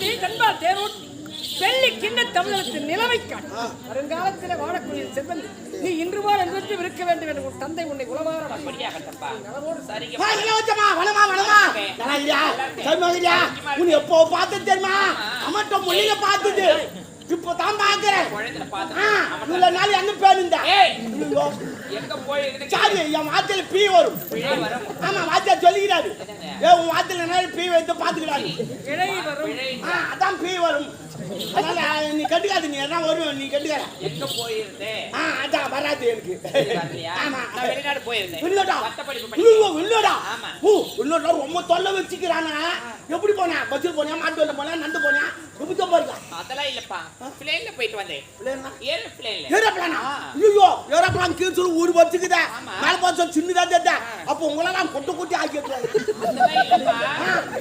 சக்கரவர்த்தி தன்பா தேரூர் வெள்ளி கிண்ண தமிழகத்தின் நிலைமை காட்டு வருங்காலத்தில் வாழக்கூடிய செல்வன் நீ இன்று போல் என்று இருக்க வேண்டும் என்று உன் தந்தை உன்னை உளவார அப்படியாகட்டப்பா சரிங்க. வா, இளவரசம்மா, வளமா, வளமா. நல்லா இருக்கியா? உன்னை எப்போ பார்த்தது தெரியுமா? அம்மட்ட மொழியில பார்த்தது. குழந்தைல பார்த்து ஆ, இவ்வளவு நாள் எங்க இருக்கு சாரி, என் வார்த்தையில பீ வரும். ஆமா, வாத்தியார் சொல்லிக்கிறாரு. ஏ, உன் வார்த்தையில பீ வைத்து ஆ, அதான் பீ வரும். அதனால நீ கட்டுக்காது நீ வரும் நீ கட்டுக்காத. எங்க போயிருந்தேன் ஆ அதான் வராது எனக்கு? ஆமா நான் வெளிநாடு போயிருந்தேன். ஆமா. ஓ ரொம்ப தொல்லை வச்சுக்கிறானா? எப்படி போனா? வண்டில போனியா? நண்டு போனியா? எப்படி தான் போயிருக்கா அதெல்லாம் இல்லப்பா. பிளேன்ல போயிட்டு வந்தேன். பிள்ளைங்களா ஏறு பிளேன்ல. ஏரோப்ளானா? ஐயோ ஏரோப்ளான் கீழ் ஊர் வச்சுக்குதா. ஆமா. மேல பார்த்து சின்னதா அப்போ உங்களெல்லாம் கொட்டு கொட்டி ஆக்கி வச்சுருவாங்க அதெல்லாம் இல்லப்பா.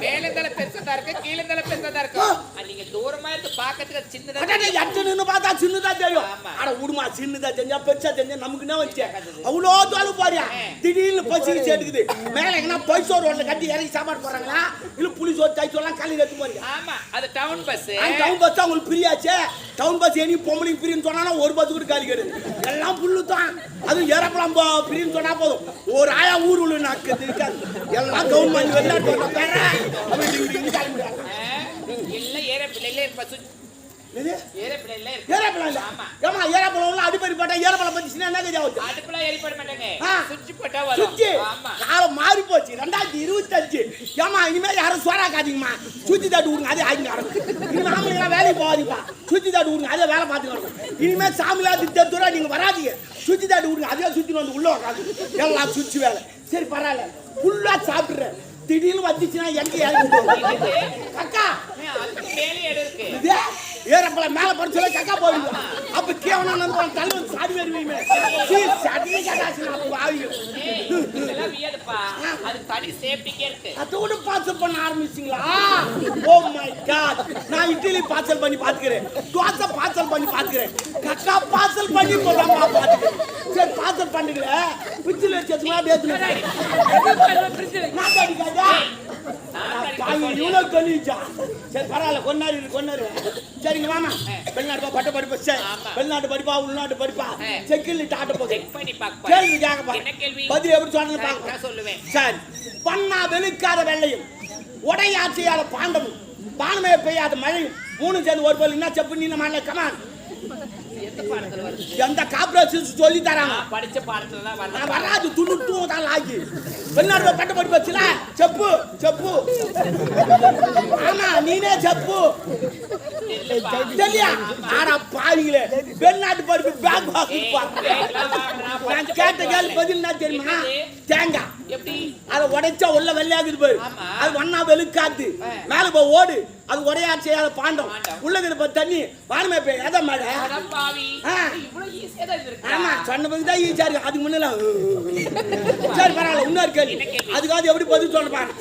மேல தலை பெருசா இருக்கு கீழ தலை பெருசா இருக்கு அது நீங்க தூரமா இருந்து பாக்கிறதுக்கு அது சின்னதா எட்டு பார்த்தா சின்னதா தெரியும். அட விடுமா சின்னதா தெரிஞ்சா பெருசா தெரிஞ்சா நமக்கு என்ன வச்சு? அவ்வளோ தோல் பாரியா திடீர்னு பசி சேர்த்துக்குது. மேல எங்கன்னா பொய் சோறு ரோட்ல கட்டி இறங்கி சாப்பாடு போடுறாங்களா? இல்ல புளி சோறு தை சோறுலாம் கல்வி கட்டு போறீங்க ஆமா அது டவுன் பஸ் டவுன் பஸ் தான் உங்களுக்கு பிரியாச்சே. டவுன் பஸ் இனி பொம்பளைக்கு பிரின்னு சொன்னா ஒரு பஸ் கூட காலி கிடையாது. எல்லாம் புல்லு தான். அதுவும் ஏறப்பலாம் பிரின்னு சொன்னா போதும். ஒரு ஆயா ஊர் உள்ள நாக்கு இருக்காது எல்லாம் கவர்மெண்ட் வெளிநாட்டு மாறி போச்சு. ரெண்டாயிரத்தி இருபத்தஞ்சு. ஏமா இனிமே யாரும் சோறாக்காதீங்கம்மா சுத்தி தாட்டு விடுங்க அதே ஆகி நடக்கும். இனிமே ஆம்பளைங்களாம் வேலைக்கு போகாதீங்கப்பா. சுத்தி தாட்டு விடுங்க அதே வேலை பார்த்து நடக்கும். இனிமே சாமிலா திட்டத்தூரா நீங்க வராதீங்க. சுத்தி தாட்டு விடுங்க அதே சுத்தி வந்து உள்ள உட்காந்து எல்லாம் சுத்தி வேலை. சரி பரவாயில்ல. ஃபுல்லா சாப்பிடுறேன். திடீர்னு வந்துச்சுன்னா எங்க இறங்கி அக்கா ஏறப்பல மேல பறிச்சு கக்கா போவீங்க. அப்ப கேவனா நண்பன் தள்ளி வந்து சாடி வருவீங்க சீ சட்டி கடாசி அப்ப ஆவியும் ஏய், இதெல்லாம் வியதுப்பா. அது தனி சேஃப்டிக்கே இருக்கு. அதோட பார்சல் பண்ண ஆரம்பிச்சிங்களா? ஓ மை காட் நான் இட்லி பார்சல் பண்ணி பாத்துக்கிறேன் தோசை பார்சல் பண்ணி பாத்துக்கிறேன் கக்கா பார்சல் பண்ணி போடாம பாத்துக்கிறேன் சரி பார்சல் பண்ணுங்கள பிச்சில் பேசுங்க நான் அடிக்காதா கழிச்சா சரி பரவாயில்ல கொண்டாரு கொண்டாரு சரிங்க மாமா வெளிநாட்டு பட்ட படிப்பு சரி. வெளிநாட்டு படிப்பா உள்நாட்டு படிப்பா. செக்கில் டாட்ட போகுது. கேள்வி கேட்க பதில் எப்படி பாக்க நான் சொல்லுவேன். சரி. பண்ணா வெளுக்காத வெள்ளையும் உடையாற்றியாத பாண்டமும் பானமே பெய்யாத மழையும் மூணு சேர்ந்து ஒரு போல் என்ன செப்பு நீங்க மழை கமான் எந்த காப்பரேஷன் சொல்லி தராங்க. படிச்ச பாடத்துல தான் வரல. வராது துணு தான் ஆகி வெளிநாடு பட்ட படி வச்சுல செப்பு செப்பு. ஆமா நீனே செப்பு. ஆனா பாவிங்களே வெளிநாட்டு படிப்பு நான் கேட்ட கேள்வி பதில் என்ன தெரியுமா? தேங்காய். அதை உடைச்சா உள்ள வெள்ளையாகுது பாரு. அது ஒன்னா வெளுக்காத்து. மேல போய் ஓடு. அது உடையா செய்யாத பாண்டம். பாண்டம். உள்ள இருக்கிற தண்ணி. வானமே போய் எதை இருக்கு ஆமா சொன்ன பிறகு தான் ஈஸியா இருக்கு. அதுக்கு முன்னால சரி பரவாயில்ல. இன்னொரு கேள்வி? அதுக்காவது எப்படி பதில்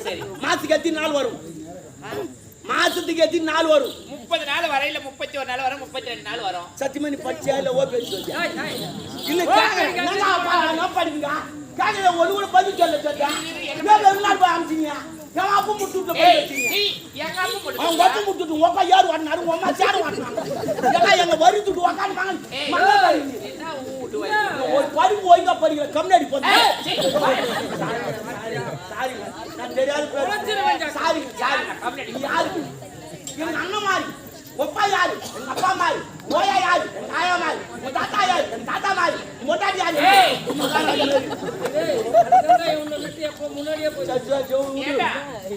சரி. மாசத்துக்கு எத்தனை நாள் வரும்? மாசத்துக்கு எத்தனை நாள் வரும்? முப்பது நாள் வரையில முப்பத்தி ஒரு நாள் வரும் முப்பத்தி ரெண்டு நாள் வரும். சத்தியமணி படிச்சியா இல்ல ஓ பேசி இல்ல கேட்க கேட்க ஒண்ணு கூட பதில் சொல்ல சொல்லியா என்ன வெளிநாடு போய் அமிச்சிங்க என் அப்பா முட்டு விட்டு போய் வச்சீங்க அவங்க ஒப்ப முட்டுட்டு வாடினாரு அம்மா சேரு வாடினாங்க எல்லாம் எங்க வரி துட்டு உக்காந்துப்பாங்க ஒரு படிப்பு ஒழுங்கா படிக்கிற கம்னாடி சாரி நான் தெரியாத பேர் சாரி சாரி கம்னாடி. யாரு எங்க அண்ணன் மாதிரி ஒப்பா யாரு எங்க அப்பா மாதிரி ஓயா யாரு எங்க ஆயா மாதிரி உங்க தாத்தா யாரு எங்க தாத்தா மாதிரி மொட்டாடி யாரு ஏய். முன்னாடியே போய் சரி, சரி, சரி, விடு. ஏண்டா,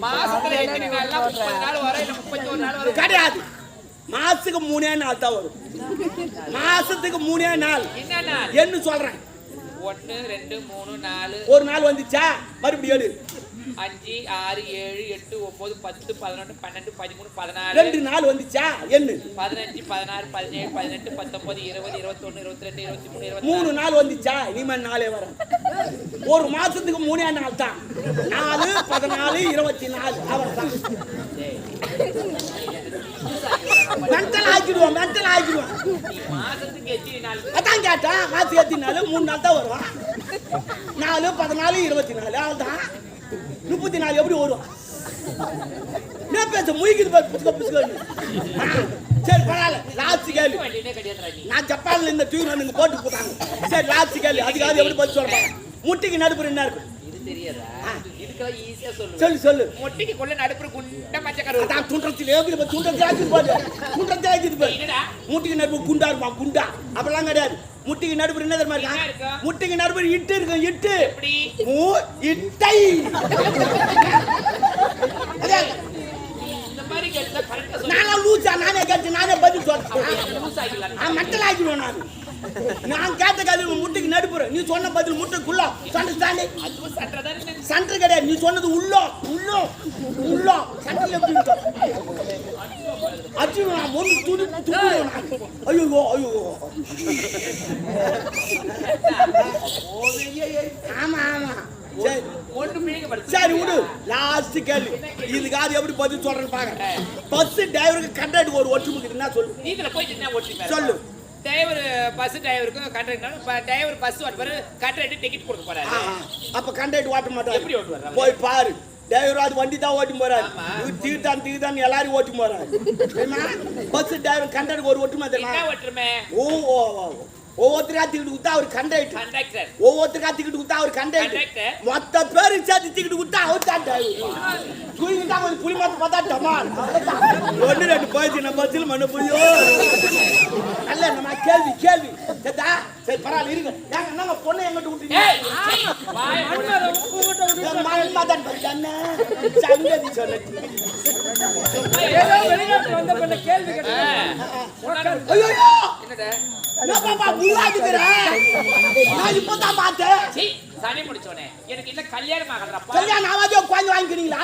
மாசத்துல எத்தனை நாள்னா முப்பது நாள் வரும் இல்ல முப்பத்தி ஒரு நாள் வரும் கிடையாது. மாசத்துக்கு மூணே நாள் தான் வரும். மாசத்துக்கு மூணே நாள். என்ன சொல்றேன்? ஒன்னு ரெண்டு மூணு நாலு. ஒரு நாள் வந்துச்சா? மறுபடியும் ஏழு. அஞ்சு ஆறு ஏழு எட்டு ஒன்பது பத்து பதினொன்று பன்னெண்டு பதிமூணு பதினாலு. ரெண்டு நாள் வந்துச்சா? என்ன? பதினஞ்சு பதினாறு பதினேழு பதினெட்டு பத்தொன்பது இருபது இருபத்தொன்னு இருபத்தி ரெண்டு இருபத்தி மூணு இருபத்தி மூணு நாள் வந்துச்சா? இனிமேல் நாளே வரும் ஒரு மாசத்துக்கு மூணே நாள் தான். நாலு பதினாலு இருபத்தி நாலு அவர் தான் மென்டல் ஆக்கிடுவோம் மென்டல் ஆக்கிடுவோம் அதான் கேட்டேன் மாசத்துக்கு எத்தனை நாள் மூணு நாள் தான் வரும் நாலு பதினாலு இருபத்தி நாலு அவ்வளோதான் முப்பத்தி நாலு எப்படி வரும் என்ன பேச முயக்குது பாரு ஆ, சரி பரவாயில்ல லாஸ்ட் கேள்வி. நான் ஜப்பான்ல இந்த டியூன் வந்து போட்டு போட்டாங்க. சரி லாஸ்ட் கேள்வி அதுக்காவது எப்படி பதில் சொல்றேன் முட்டிக்கு நடுப்புற என்ன இருக்கும்? இதுக்கெல்லாம் ஈஸியா சொல்லு. சொல்லு சொல்லு. மொட்டிக்கு கொள்ள நடுப்புற குண்ட மஞ்சள் கரு அதான் துண்டத்தில் ஏகுது துண்டத்தில் ஆக்குது பாரு. துண்டத்தில் ஆக்குது பாரு என்னடா? முட்டிக்கு நடுப்பு குண்டா இருப்பான் குண்டா. அப்பெல்லாம் கிடையாது. முட்டிக்கு நடுப்புற என்ன தெரியுமா இருக்கா? முட்டிக்கு நடுப்புற இட்டு இருக்கும் இட்டு. மூ இட்டை. அதான் இந்த மாதிரி கேட்டா கரெக்டா சொல்லு. நானா லூசா நானே கேட்டு நானே பதில் சொல்றேன். ஆகிடலாம்? நான். நான் கேட்ட கதை முட்டைக்கு நடுப்புற நீ சொன்ன பதில் முட்டைக்குள்ள. சண்டை ஸ்டாண்டு சண்டை கிடையாது. நீ சொன்னது உள்ளோ உள்ளோ உள்ளோ. சண்டை எப்படி இருக்கும் அச்சு நான் ஒன்று துடிடுவேன் நான். ஐயோ ஐயோ. ஆமா ஆமா. சரி. விடு. லாஸ்ட் கேள்வி. இதுக்காவது எப்படி பதில் சொல்றேன்னு பாக்க பஸ் டிரைவருக்கு கண்டாடி ஒரு ஒற்றுமைக்கு என்ன சொல்லு? சொல்லு. டிரைவர் பஸ் டிரைவருக்கும் கண்டக்டர் டிரைவர் பஸ் ஓட்டுவாரு கண்டக்டர் டிக்கெட் கொடுக்க போறாரு. அப்ப கண்டாக்ட் ஓட்ட மாட்டாரு எப்படி ஓட்டுவாரு? போய் பாரு. டிரைவர் அது வண்டி தான் ஓட்டி போறாரு. தீர்த்தான் தீர்த்தான் எல்லாரும் ஓட்டி போறாரு. பஸ் டிரைவர் கண்டாக்ட் ஒரு ஒட்டுமா ஓட்டுறமே? ஓ ஓ ஓ. ஒவ்வொருத்தரா டிக்கெட் கொடுத்தா அவர் கண்டாக்ட் கண்டக்டர் ஒவ்வொருத்தரா டிக்கெட் கொடுத்தா அவர். மொத்த பேரு சேர்த்து டிக்கெட் கொடுத்தா அவர் தான் டிரைவர் தூங்கிட்டா கொஞ்சம் புளி மாத்து பார்த்தா டமால். ஒன்று ரெண்டு போயிடுச்சு நம்ம பஸ்ஸில் மண்ணு புளியோ நல்ல நம்ம கேள்வி கேள்வி. சரிதா சரி பரவாயில்ல இருங்க. ஏங்க பொண்ணு எங்கிட்ட சங்கதி கேள்வி. கேட்டேன். என்னது என்னப்பாப்பா முள்ளாடுகிற? நான் இப்பதான் பார்த்தேன். சனி முடிச்சோனே எனக்கு கல்யாணம் கல்யாணம் வாங்கிக்கிறீங்களா?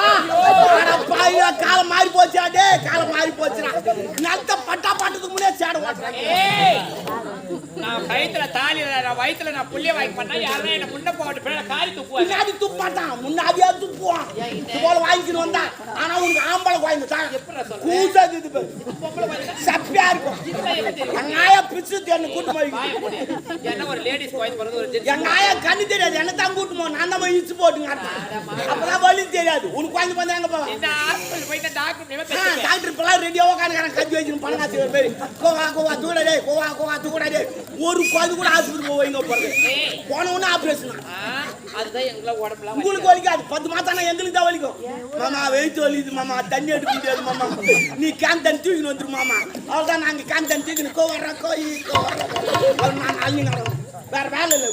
அட காலம் மாறி போச்சுடா டேய், காலம் மாறி போச்சுடா. நத்த பட்டா பாட்டத்துக்கு முன்னே சேட ஓட்டுறாங்க. ஏய் நான் கழுத்துல தாலி நான் வயித்துல நான் புள்ளிய வாங்கி பண்ணா யாரும் என்ன முன்ன போட்டு காரி பின்னாடி துப்பாட்டான், முன்னாடியே துப்புவான். இது போல வாங்கிக்கின்னு வந்தான். ஆனா உனக்கு ஆம்பளை குழந்தை தான். வந்து சப்பியா இருக்கும். என் நாயை பிச்சு தேன்னு கூட்டு போய். என்ன ஒரு லேடிஸ் கோயில் பிறகு ஒரு என் நாயை கண்ணு தெரியாது என்ன தான் கூட்டு போவோம் நான் தான் போய் இச்சு போட்டுங்க அப்பதான் வழி தெரியாது. உனக்கு குழந்தை வந்து எங்க போவா? இந்த ஹாஸ்பிட்டல் போயிட்டு டாக்டர் இப்பெல்லாம் ரெடியா உட்காந்துக்கிறான் கஞ்சி வச்சுன்னு பணம் காசு பேரு. கோவா கோவா தூடாடே கோவா கோவா தூடாடே ஒரு குழந்தை கூட ஆஸ்பத்திரி போவீங்க போறது. ஏய். போன உடனே ஆபரேஷன் அதுதான் எங்களை உடம்புலாம் உங்களுக்கு வலிக்காது. பத்து மாசம் எங்களுக்கு தான் வலிக்கும். மாமா வெயிட் வலிக்குது மாமா. தண்ணி எடுக்க முடியாது மாமா. நீ கேன் தண்ணி தூக்கின்னு வந்துரு மாமா. அவ்வளவுதான் நாங்க கேன் தண்ணி தூக்கின்னு. கோவர கோயி கோவர அவர் நான் வேற வேலை இல்லை.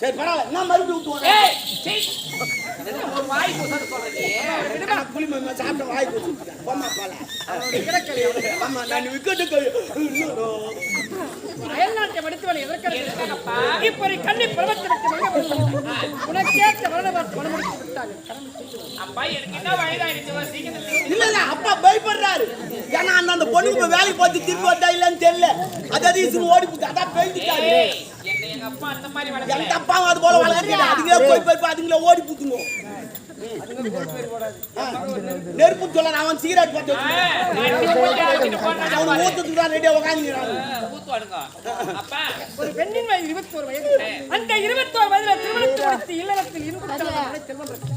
சரி பரவாயில்ல நான் மறுபடியும் என்ன ஒரு வாய் சொல்றது நான் புளி மாமா சாப்பிட்ட வாய் கொடுத்துட்டேன் போமா போல ஆமா நான் விக்கெட்டு அயல்நாட்டை மடித்தவன்? இப்படி கண்ணி வருகிறான். உனக்கேற்ற மனமுடித்து விட்டார்கள் அப்பா எனக்கு என்ன வயதாயிடுச்சு ஒரு சீக்கிரம் சொல்லு. இல்ல இல்ல அப்பா பயப்படுறாரு ஏன்னா அந்த பொண்ணுக்கு வேலைக்கு போட்டு திருப்பி வந்தா இல்லன்னு தெரியல அதாவது ஓடி போச்சு அதான் என்ன எங்க அப்பா அது போல வளர்க்கல? அதுங்களே போய் அதுங்களே ஓடி புத்துங்க நெருப்பு சொல்ல அவன் சிகரெட் பார்த்து அவன் ஊத்தத்துக்கு தான் ரெடியா உட்காந்துக்கிறான் ஊத்துவானுங்க அப்பா ஒரு பெண்ணின் வயது இருபத்தோரு வயது. அந்த இருபத்தோரு வயதுல திருமணத்தை முடித்து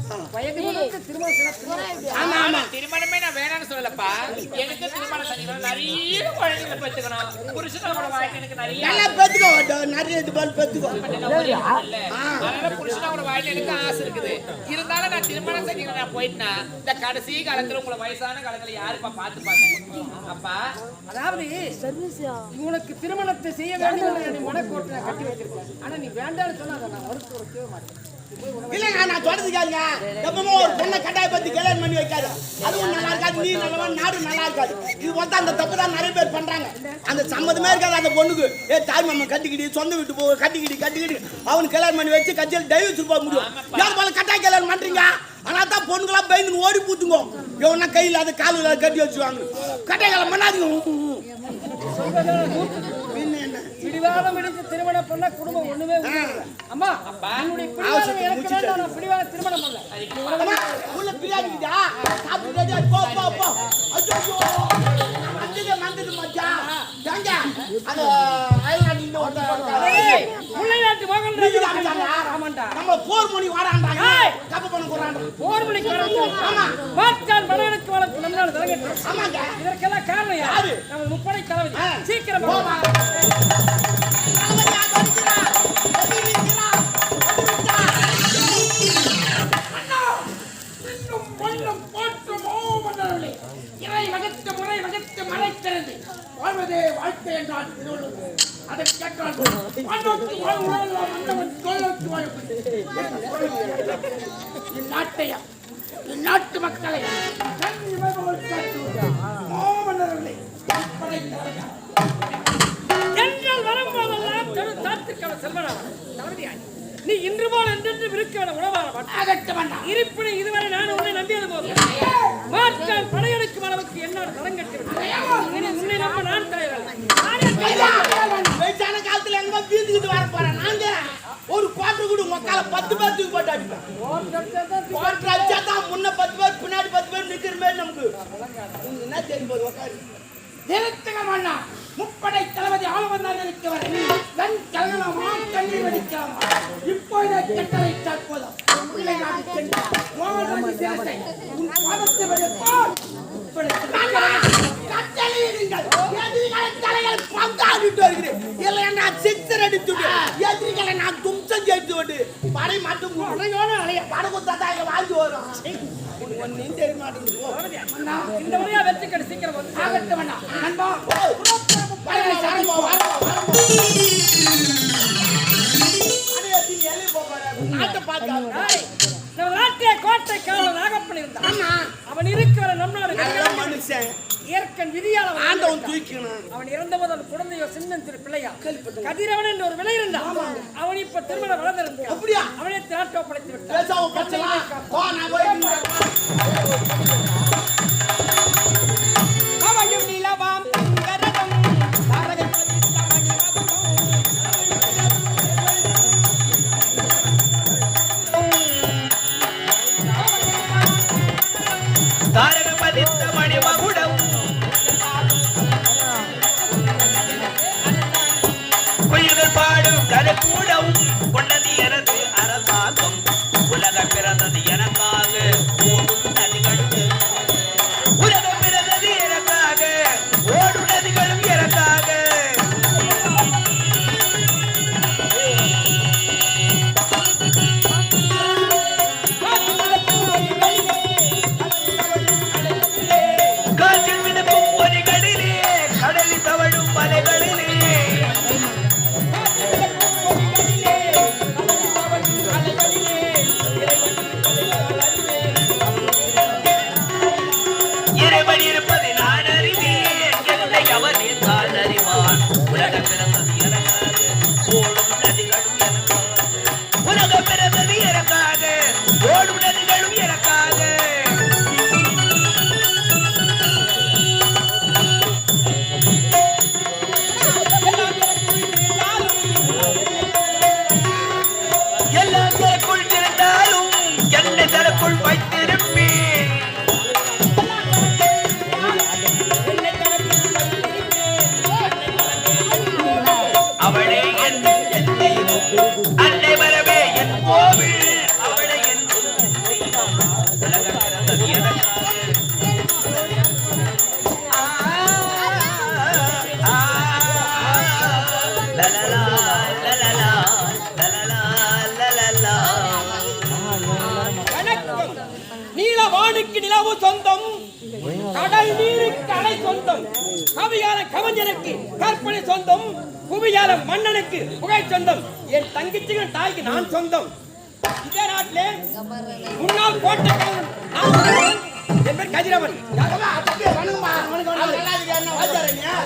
திருமணம் நான் வேணாம்னு சொல்லலப்பா எனக்கு திருமணம் நிறைய குழந்தைகளை பெற்றுக்கணும். புருஷனோட வாழ்க்கை எனக்கு நிறைய நல்லா பெத்துக்கோ நிறைய இது போல பெத்துக்கோ இல்ல. அதனால புருஷனோட வாழ்க்கை எனக்கு ஆசை இருக்குது. இருந்தாலும் நான் திருமணம் செஞ்சுக்கணும் நான் போயிட்டேன்னா இந்த கடைசி காலத்துல உங்களை வயசான காலத்துல யாருப்பா பார்த்துப்பாங்க அப்பா. அதாவது உனக்கு திருமணத்தை செய்ய வேண்டும் என்று மனக்கோட்டை கட்டி வைத்திருக்கேன் ஆனா நீ வேண்டாம்னு சொன்னா நான் மறுத்து வைக்கவே மாட்டேன். இல்லங்க நான் சொல்றது கேளுங்க. எப்பவுமே ஒரு பொண்ணை கட்டாய பத்தி கல்யாணம் பண்ணி வைக்காது. அதுவும் நல்லா இருக்காது நீ நல்லவன் நாடு நல்லா இருக்காது. இது வந்து அந்த தப்பு தான் நிறைய பேர் பண்றாங்க. அந்த சம்மதமே இருக்காது அந்த பொண்ணுக்கு. ஏ தாய் மாமா கட்டிக்கிடி சொந்த வீட்டு போ கட்டிக்கிடி கட்டிக்கிடி. அவனுக்கு கல்யாணம் பண்ணி வச்சு கட்சியில் டைவர்ஸ் போக முடியும். யார் போல கட்டாய கல்யாணம் பண்றீங்க? ஆனா தான் பொண்ணுங்களாம் பயந்து ஓடி பூத்துங்க. இவனா கையில் அது காலில் கட்டி வச்சுவாங்க கட்டாய கல்யாணம் பண்ணாதீங்க. பிடிவாதம் எடுத்து திருமணம் பண்ண குடும்பம் ஒண்ணுமே. அம்மா என்னுடைய பிடிவாதம் எனக்கு வேண்டாம் நான் பிடிவாத திருமணம் பண்ணல உள்ள பிரியாணிக்குதா? சாப்பிட்டுட்டே இரு. போ, போ, போ. அச்சச்சோ. மந்தது, மந்தது மச்சான். அது மகன் ஆமாண்டா நம்ம போர் மொழி வாடாண்டாங்க ஏய்! பண்ண போறாங்க போர் ஆமா. மாற்றான் படையெடுக்கு வழக்கு நம்ம ஆமாங்க இதற்கெல்லாம் காரணம் யாரு நம்ம முப்படை தளபதி சீக்கிரம் போமா. இறை வகுத்து முறை வகுத்து மறைக்கிறது வாழ்வதே வாழ்க்கை என்றால் திருவள்ளுவர் அதை கேட்டால் இந்நாட்டையா? இந்நாட்டு மக்களை? என்றால் வரும்போதெல்லாம் தெரு தாத்துக்கள நீ இன்று போல் என்றென்று விருக்க உணவாக அகட்டவன் இருப்பினை இதுவரை நான் உன்னை நம்பியது போதும் மாற்றான் படையெடுக்கும் அளவுக்கு என்னால் உன்னை நம்ப நான் வயசான காலத்துல வர போறேன் நாங்க ஒரு குவார்டர் கூட மக்கால பத்து பேர் தூக்கி போட்டு அடிப்பேன் குவார்டர் அடிச்சா தான் முன்ன பத்து பேர் பின்னாடி பத்து பேர் நிக்கிற மாதிரி நமக்கு என்ன தெரியும் போது உட்காரு நிறுத்துகமண்ணா முப்படை தளபதி ஆளவந்தான் இருக்கிறவர் தன் கலகலமா கண்ணீர் வடிக்கலாமா இப்பொழுதே கட்டளை போதும் எதிரிகளை இல்லை நான் தும்சம் செய்து விட்டு படை மட்டும் உடையோட படகு தாத்தா வாழ்ந்து வரும். ஒன்னும் தெரிய மாட்டேங்குது. இந்த முறையா வெற்றி கட்டு சீக்கிரம் வந்து ஆகட்டும் நண்பா நாட்டை கோட்டை காவலன் நாகப்பன் இருந்தான். அவன் இருக்கிற நம் நாடு நல்ல மனுஷன். இயற்கன் விதியால் ஆண்டவன். தூக்கணும் அவன் இறந்தபோது அவன் குழந்தையோ திரு பிள்ளையா? கதிரவன் என்ற ஒரு விலை இருந்தான். அவன் இப்ப திருமணம் வளர்ந்திருந்தான். அப்படியா? அவனே நாட்டை படைத்து விட்டான். பாடும் நீலவானுக்கு சொந்தம். கடல் நீருக்கு அலை சொந்தம். கவியால கவிஞனுக்கு கற்பனை சொந்தம். குவியால மன்னனுக்கு புகை சொந்தம். என் தங்கச்சிகள் தாய்க்கு நான் சொந்தம். இதே நாட்டிலே முன்னாள் கோட்டை என் பேர் கதிரவன்.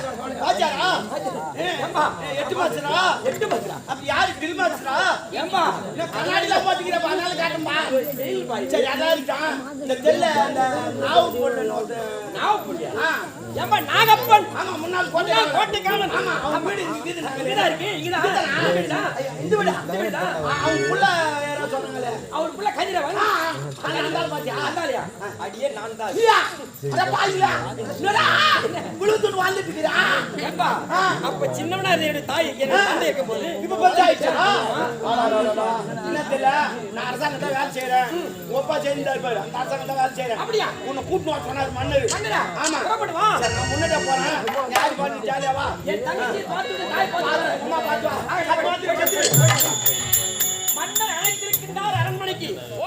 வாச்சாரா? நீ வாச்சாரா ஏம்பா எட்டு மாசரா? எட்டு மாசரா? அப்ப யாரு கிளி மாசரா ஏம்பா நான் கண்ணாடில அதனால காட்டும்பா சரி அதான் இருக்கான் இந்த தெல்ல அந்த நாவு போட்டு நாவ புள்ளியா ஆ. ஏம்பா நாகப்பன்? ஆமா முன்னாள் கோட்டை கோட்டை காவலன் ஆமா அவன் வீடு இங்கதான் இருக்கு. இங்கதான்? வீடா? இந்த வீடா இந்த வீடா. அவன் புள்ள யாரோ சொன்னாங்களே அவர் பிள்ளை அடியே நான் தான்? என்னடா? விழுந்துட்டு இருக்கிறா? அப்ப சின்னவனா இருந்த தாய் தந்தை இருக்கும் போது இப்ப. என்ன? நான் வேலை செய்றேன். உங்க அப்பா செய்திருந்தாரு பாரு, அந்த அரசாங்கத்துல வேலை செய்றேன். அப்படியா? உன்னை வர சொன்னாரு. மன்னரா? ஆமா. நான் முன்னாடியே போறேன். யாரு பாத்து ஜாலியா வா. என் தங்கச்சி பார்த்து தாய் பார்த்து அம்மா பாத்து. அரண்மனைக்கு